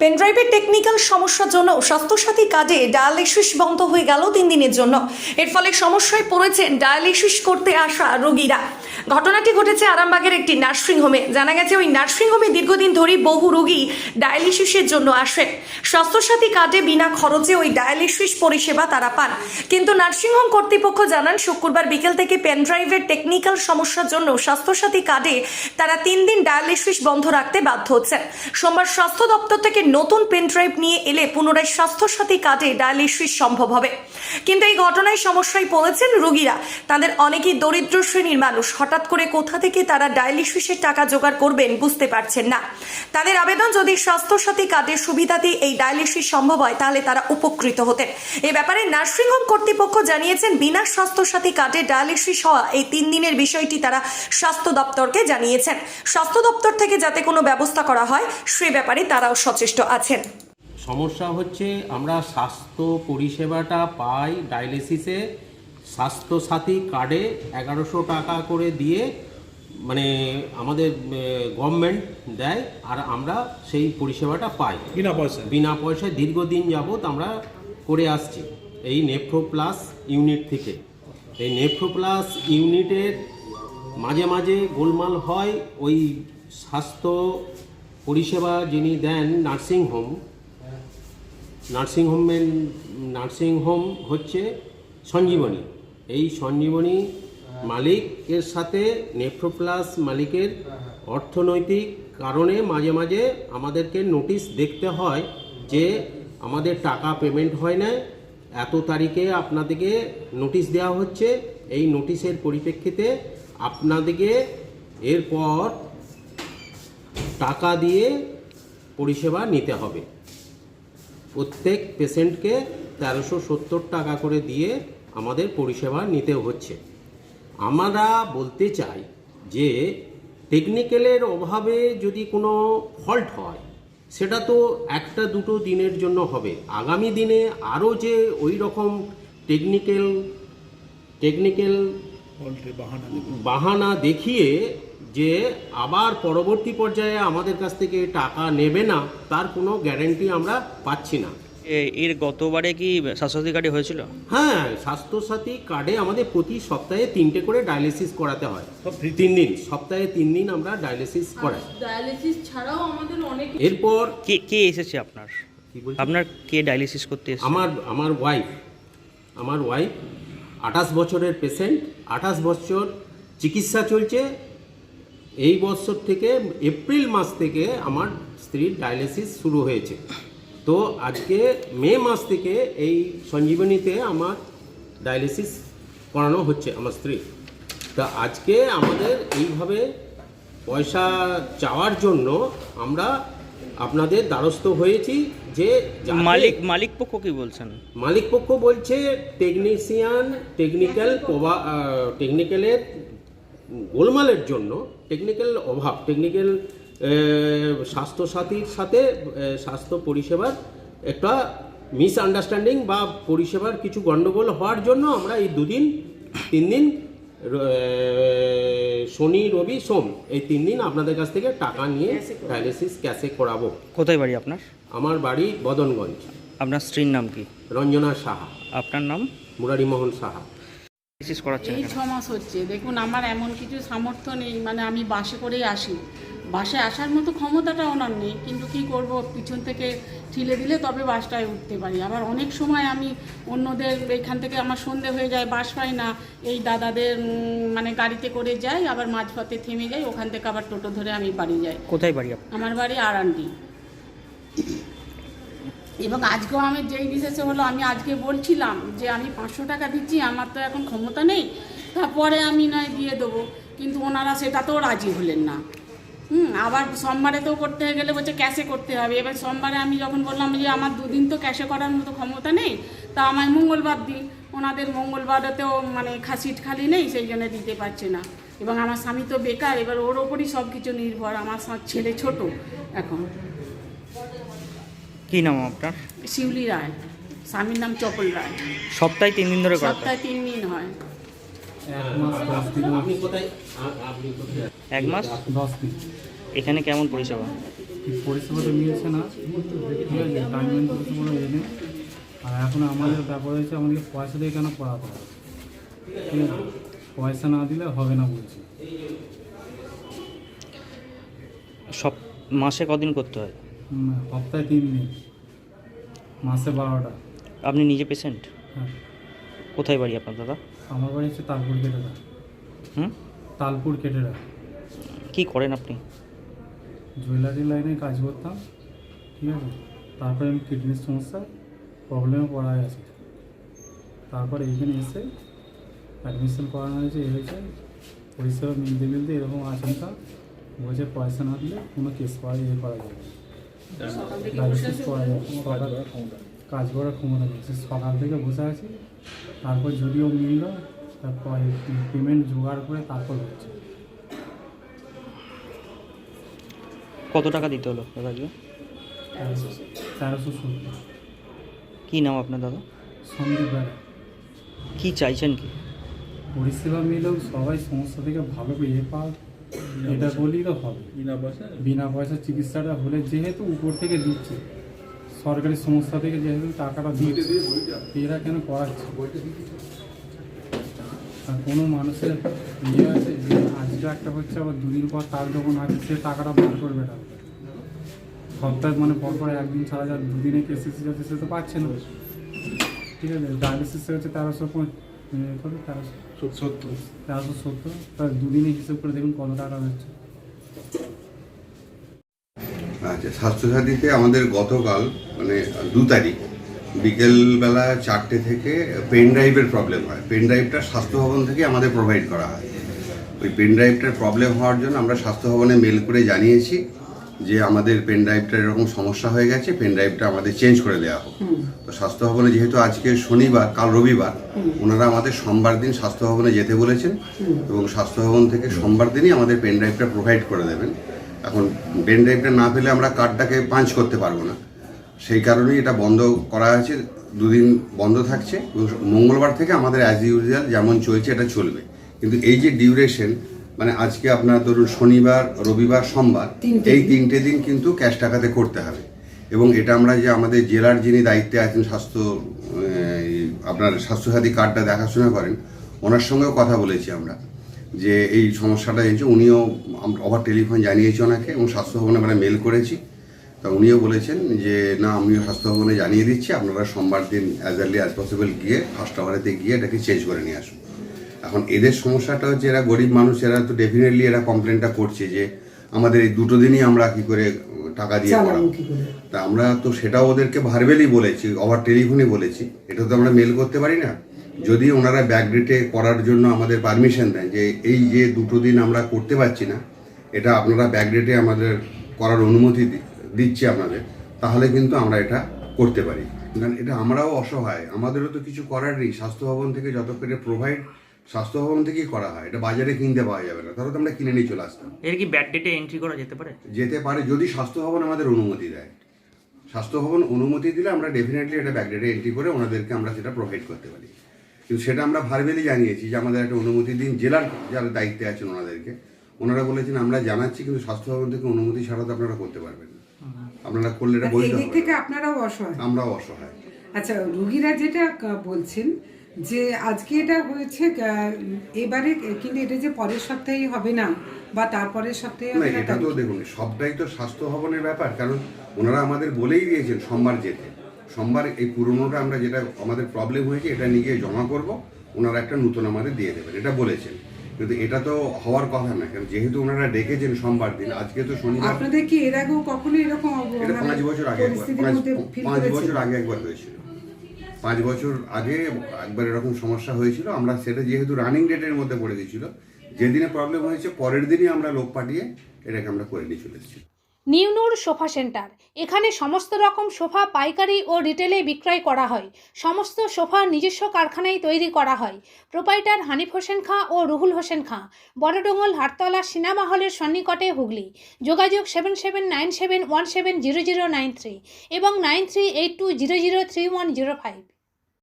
পেনড্রাইভের technical সমস্যার জন্য স্বাস্থ্যসাথী কার্ডে ডায়ালিসিস বন্ধ হয়ে গেল তিন দিনের জন্য। এর ফলে সমস্যায় পড়েছেন ডায়ালিসিস করতে আসা রোগীরা। ঘটনাটি ঘটেছে আরামবাগের একটি নার্সিংহোমে জানা গেছে ওই নার্সিংহোমে দীর্ঘদিন ধরেই বহু রোগী ডায়ালিসিসের জন্য আসেন স্বাস্থ্যসাথী কার্ডে বিনা খরচে ওই ডায়ালিসিস পরিষেবা তারা পান। কিন্তু নার্সিংহোম কর্তৃপক্ষ জানান, শুক্রবার বিকেল থেকে পেনড্রাইভের টেকনিক্যাল সমস্যার জন্য স্বাস্থ্যসাথী কার্ডে তারা তিন দিন ডায়ালিসিস বন্ধ রাখতে বাধ্য হচ্ছেন। সোমবার স্বাস্থ্য দপ্তর থেকে নতুন পেনড্রাইভ নিয়ে এলে পুনরায় স্বাস্থ্যসাথী কার্ডে ডায়ালিসিস সম্ভব হবে। কিন্তু এই ঘটনায় সমস্যায় পড়েছেন রোগীরা। তাদের অনেকেই দরিদ্র শ্রেণির মানুষ। হঠাৎ করে কোথা থেকে তারা ডায়ালিসিসের টাকা জোগাড় করবেন বুঝতে পারছেন না। তাদের আবেদন, যদি স্বাস্থ্যসাথী কার্ডের সুবিধাতে এই ডায়ালিসিস সম্ভব হয়, তাহলে তারা উপকৃত হতেন। এ ব্যাপারে নার্সিংহোম কর্তৃপক্ষ জানিয়েছেন, বিনা স্বাস্থ্যসাথী কার্ডে ডায়ালিসিস হওয়া এই তিন দিনের বিষয়টি তারা স্বাস্থ্য দপ্তরকে জানিয়েছেন। স্বাস্থ্য দপ্তর থেকে যাতে কোনো ব্যবস্থা করা হয়, সে ব্যাপারে তারাও সচেষ্ট আছেন। সমস্যা হচ্ছে আমরা স্বাস্থ্য পরিষেবাটা পাই ডায়ালিসিসে স্বাস্থ্যসাথী কার্ডে এগারোশো টাকা করে দিয়ে মানে আমাদের গভর্নমেন্ট দেয় আর আমরা সেই পরিষেবাটা পাই। বিনা পয়সা বিনা পয়সায় দীর্ঘদিন যাবৎ আমরা করে আসছি এই নেফ্রো প্লাস ইউনিট থেকে। এই নেফ্রো প্লাস ইউনিটের মাঝে মাঝে গোলমাল হয় ওই স্বাস্থ্য পরিষেবা যিনি দেন নার্সিংহোম নার্সিংহোমের, নার্সিংহোম হচ্ছে সঞ্জীবনী। এই সঞ্জীবনী মালিকের সাথে নেফ্রোপ্লাস মালিকের অর্থনৈতিক কারণে মাঝে মাঝে আমাদেরকে নোটিশ দেখতে হয় যে আমাদের টাকা পেমেন্ট হয় না এত তারিখে আপনাদেরকে নোটিশ দেওয়া হচ্ছে। এই নোটিশের পরিপ্রেক্ষিতে আপনাদেরকে এরপর টাকা দিয়ে পরিষেবা নিতে হবে। প্রত্যেক পেশেন্টকে তেরোশো সত্তর টাকা করে দিয়ে আমাদের পরিষেবা নিতে হচ্ছে। আমরা বলতে চাই যে টেকনিক্যালের অভাবে যদি কোনো ফল্ট হয় সেটা তো একটা দুটো দিনের জন্য হবে। আগামী দিনে আরও যে ওই রকম টেকনিক্যাল টেকনিক্যাল বাহানা দেখিয়ে যে আবার পরবর্তী পর্যায়ে আমাদের কাছ থেকে টাকা নেবে না তার কোনো গ্যারেন্টি আমরা পাচ্ছি না। এর গতবারে কি স্বাস্থ্যসাথী কার্ডে হয়েছিল? হ্যাঁ স্বাস্থ্যসাথী কার্ডে আমাদের প্রতি সপ্তাহে তিনটে করে ডায়ালিসিস করাতে হয়? তিন দিন সপ্তাহে তিন দিন আমরা ডায়ালিসিস করাই। ডায়ালিসিস ছাড়াও আমাদের অনেক এরপর কে কে এসেছে আপনার? আপনার কে ডায়ালিসিস করতে এসেছে? আমার আমার ওয়াইফ আমার ওয়াইফ আঠাশ বছরের পেশেন্ট আঠাশ বছর চিকিৎসা চলছে এই বছর থেকে এপ্রিল মাস থেকে আমার স্ত্রীর ডায়ালিসিস শুরু হয়েছে। তো আজকে মে মাস থেকে এই সঞ্জীবনীতে আমার ডায়ালিসিস করানো হচ্ছে আমার স্ত্রী। তা আজকে আমাদের এইভাবে পয়সা চাওয়ার জন্য আমরা আপনাদের দ্বারস্থ হয়েছি যে মালিক মালিক পক্ষ কি বলছেন? মালিক পক্ষ বলছে টেকনিশিয়ান টেকনিক্যাল টেকনিক্যালের গোলমালের জন্য টেকনিক্যাল অভাব টেকনিক্যাল স্বাস্থ্যসাথীর সাথে স্বাস্থ্য পরিষেবার একটা মিসআন্ডারস্ট্যান্ডিং বা পরিষেবার কিছু গণ্ডগোল হওয়ার জন্য আমরা এই দুদিন তিন দিন শনি রবি সোম এই তিন দিন আপনাদের কাছ থেকে টাকা নিয়ে ডায়ালিসিস ক্যাশে করাবো। কোথায় বাড়ি আপনার? আমার বাড়ি বদনগঞ্জ। আপনার স্ত্রীর নাম কি? রঞ্জনা সাহা। আপনার নাম? মুরারিমোহন সাহা। ডায়ালিসিস করাচ্ছেন এই ছ মাস হচ্ছে। দেখুন আমার এমন কিছু সামর্থ্য নেই মানে আমি বাসে করেই আসি। বাসে আসার মতো ক্ষমতাটা ওনার নেই কিন্তু কি করব পিছন থেকে ঠেলে দিলে তবে বাসটায় উঠতে পারি। আবার অনেক সময় আমি অন্যদের এখান থেকে আমার সন্ধে হয়ে যায় বাস পাই না। এই দাদাদের মানে গাড়িতে করে যাই আবার মাঝপথে থেমে যাই ওখান থেকে আবার টোটো ধরে আমি বাড়ি যাই। কোথায় বাড়ি আমার বাড়ি আরান্ডি। এবং আজকেও আমি যেই বিশেষে হলো আমি আজকে বলছিলাম যে আমি পাঁচশো টাকা দিচ্ছি, আমার তো এখন ক্ষমতা নেই, তারপরে আমি নয় দিয়ে দেবো। কিন্তু ওনারা সেটাতেও রাজি হলেন না। হুম, আবার সোমবারে তো করতে গেলে বলছে ক্যাশে করতে হবে। এবার সোমবারে আমি যখন বললাম যে আমার দুদিন তো ক্যাশে করার মতো ক্ষমতা নেই, তা আমায় মঙ্গলবার দিন। ওনাদের মঙ্গলবারেতেও মানে খাসিট খালি নেই, সেই জন্য দিতে পারছে না। এবং আমার স্বামী তো বেকার, এবার ওর ওপরই সব কিছু নির্ভর। আমার ছেলে ছোট এখন। কি নাম আপনার? শিউলি রায়। স্বামীর নাম চপল রায়। সপ্তাহে তিন দিন ধরে করাতে সপ্তাহে তিন দিন হয়। আপনি কোথায় আ- আপনি কোথায় এক মাস? এখানে কেমন পরিষেবা? পরিষেবা তো মিলছে না। ঠিক আছে টাইম মেনটেন্স কোনো ইয়ে নেই আর এখন আমাদের ব্যাপার হয়েছে আমাদেরকে পয়সা দিয়ে কেন পড়াতে হবে? ঠিক আছে? পয়সা না দিলে হবে না বলছি। সব মাসে কদিন করতে হয়? সপ্তাহে তিন দিন। মাসে বারোটা। আপনি নিজে পেশেন্ট হ্যাঁ। কোথায় বাড়ি আপনার দাদা? আমার বাড়ি হচ্ছে তালপুর কেটেরা। হুম? তালপুর কেটেরা। কি করেন আপনি? জুয়েলারি লাইনে কাজ করতাম ঠিক আছে? তারপরে আমি কিডনির সমস্যা প্রবলেমে পড়া গেছে তারপরে এইখানে এসে অ্যাডমিশন করানো হয়েছে এ হয়েছে। পরিষেবা মিলতে মিলতে এরকম আশঙ্কা বলছে পয়সা না দিলে কোনো কেস করা ইয়ে করা যাবে কাজ করার ক্ষমতা সে সকাল থেকে বসে আছি তারপর যদিও মিলল তারপর পেমেন্ট জোগাড় করে তারপর হচ্ছে। কত টাকা দিতে হলো দাদাকে? তেরোশো সত্তর। কী নাম আপনার দাদা? সন্দীপ বেড়া কী চাইছেন কি? পরিষেবা মিলেও সবাই সমস্যা থেকে ভালো ইয়ে পাক। এটা বললেই তো হবে। বিনা পয়সা? বিনা পয়সা চিকিৎসাটা হলে যেহেতু উপর থেকে দিচ্ছে সরকারি সংস্থা থেকে যেহেতু টাকাটা দিচ্ছে এরা কেন করাচ্ছে আর কোনো মানুষের ইয়ে আছে যে আজকে একটা হচ্ছে আবার দুদিন পর তার যখন আছে সে টাকাটা বার করবে না। সপ্তাহে মানে পর পর একদিন ছাড়া যা দুদিনে কেসেস যাচ্ছে সে তো পাচ্ছে না। ঠিক আছে ডায়ালিসিসে হচ্ছে তেরোশো পঁয়- তেরোশো সত্তর। তেরোশো সত্তর? তার দুদিনে হিসেব করে দেখুন কত টাকা হচ্ছে। আচ্ছা স্বাস্থ্যসাথীতে আমাদের গতকাল মানে দু তারিখ বিকেলবেলা চারটে থেকে পেন ড্রাইভের প্রবলেম হয়। পেন ড্রাইভটা স্বাস্থ্য ভবন থেকে আমাদের প্রোভাইড করা হয়। ওই পেন ড্রাইভটার প্রবলেম হওয়ার জন্য আমরা স্বাস্থ্য ভবনে মেল করে জানিয়েছি। যে আমাদের পেন ড্রাইভটার এরকম সমস্যা হয়ে গেছে পেন ড্রাইভটা আমাদের চেঞ্জ করে দেওয়া হোক। তো স্বাস্থ্য ভবনে যেহেতু আজকে শনিবার কাল রবিবার ওনারা আমাদের সোমবার দিন স্বাস্থ্য ভবনে যেতে বলেছেন এবং স্বাস্থ্য ভবন থেকে সোমবার দিনই আমাদের পেন ড্রাইভটা প্রোভাইড করে দেবেন। এখন পেন ড্রাইভটা না পেলে আমরা কার্ডটাকে পাঞ্চ করতে পারব না। সেই কারণেই এটা বন্ধ করা হয়েছে দুদিন বন্ধ থাকছে মঙ্গলবার থেকে আমাদের অ্যাজ ইউজুয়াল যেমন চলছে এটা চলবে। কিন্তু এই যে ডিউরেশন মানে আজকে আপনার ধরুন শনিবার রবিবার সোমবার এই তিনটে দিন কিন্তু ক্যাশ টাকাতে করতে হবে। এবং এটা আমরা যে আমাদের জেলার যিনি দায়িত্বে আছেন স্বাস্থ্য আপনার স্বাস্থ্যসাথী কার্ডটা দেখাশোনা করেন ওনার সঙ্গেও কথা বলেছি আমরা যে এই সমস্যাটা হয়েছে। উনিও ওভার টেলিফোন জানিয়েছি ওনাকে এবং স্বাস্থ্য ভবনে আমরা মেল করেছি। তা উনিও বলেছেন যে না আমিও স্বাস্থ্য ভবনে জানিয়ে দিচ্ছি। আপনারা সোমবার দিন অ্যাজ আর্লি অ্যাজ পসিবল গিয়ে ফার্স্ট আওয়ারেতে গিয়ে এটাকে চেঞ্জ করে নিয়ে আসুন। এখন এদের সমস্যাটা হচ্ছে এরা গরিব মানুষ এরা তো ডেফিনেটলি এরা কমপ্লেনটা করছে যে আমাদের এই দুটো দিনই আমরা কি করে টাকা দিয়ে করাবো। তা আমরা তো সেটাও ওদেরকে ভার্বেলি বলেছি ওভার টেলিফোনে বলেছি। এটা তো আমরা মেল করতে পারি না। যদি ওনারা ব্যাকডেটে করার জন্য আমাদের পারমিশন দেন যে এই যে দুটো দিন আমরা করতে পারছি না এটা আপনারা ব্যাকডেটে আমাদের করার অনুমতি দিচ্ছি আপনাদের তাহলে কিন্তু আমরা এটা করতে পারি। কারণ এটা আমরাও অসহায় আমাদেরও তো কিছু করার নেই। স্বাস্থ্য ভবন থেকে যত করে প্রোভাইড স্বাস্থ্য ভবন থেকেই করা হয়। এটা বাজারে কিনতে পাওয়া যাবে না। তাহলে তো আমরা কিনে নিয়ে চলে আসতাম। এর কি ব্যাড ডেটে এন্ট্রি করা যেতে পারে? যেতে পারে যদি স্বাস্থ্য ভবন আমাদের অনুমতি দেয়। স্বাস্থ্য ভবন অনুমতি দিলে আমরা ডেফিনেটলি এটা ব্যাকডেটে এন্ট্রি করে ওনাদেরকে আমরা সেটা প্রোভাইড করতে পারি। কিন্তু সেটা আমরা ভার্বেলি জানিয়েছি যে আমাদের একটা অনুমতি দিন জেলার যারা দায়িত্বে আছেন ওনাদেরকে। ওনারা বলেছেন আমরা জানাচ্ছি কিন্তু স্বাস্থ্য ভবন থেকে অনুমতি ছাড়া তো আপনারা করতে পারবেন না। আপনারা করলে এটা বৈধ থেকে আপনারাও অসহায়? আমরাও অসহায়। আচ্ছা রুগীরা যেটা বলছেন যে আজকে এটা হয়েছে এবারে কিন্তু এটা যে পরের সপ্তাহে হবে না বা তারপরের সপ্তাহে হবে না এটা তো দেখুন সবটাই তো স্বাস্থ্য ভবনের ব্যাপার কারণ ওনারা আমাদের বলেই দিয়েছেন সোমবার যেতে। সোমবার এই পুরনোটা আমরা যেটা আমাদের প্রবলেম হয়েছে এটা নিয়ে গিয়ে জমা করব ওনারা একটা নতুন আমাদের দিয়ে দেবেন এটা বলেছেন। কিন্তু এটা তো হওয়ার কথা না কারণ যেহেতু ওনারা ডেকেছেন সোমবার দিন আজকে তো শনিবার। আপনাদের কি এর আগেও কখনো এরকম এটা মানে পাঁচ বছর আগে একবার পাঁচ বছর আগে একবার হয়েছিল। পাঁচ বছর আগে একবার এরকম সমস্যা হয়েছিল, আমরা সেটা যেহেতু রানিং ডেটের মধ্যে পড়ে গেছিল, যেদিনে প্রবলেম হয়েছে পরের দিনই আমরা লোক পাঠিয়ে এটাকে আমরা করে নিয়ে চলে এসেছি। নিউনুর সোফা সেন্টার, এখানে সমস্ত রকম সোফা পাইকারি ও রিটেলে বিক্রয় করা হয়। সমস্ত সোফা নিজস্ব কারখানায় তৈরি করা হয়। প্রোপাইটার হানিফ হোসেন খাঁ ও রুহুল হোসেন খাঁ বড়ডোঙ্গল হাটতলা সিনেমা হলের সন্নিকটে হুগলি। যোগাযোগ seven seven nine seven one seven zero zero nine three এবং nine three eight two zero zero three one zero five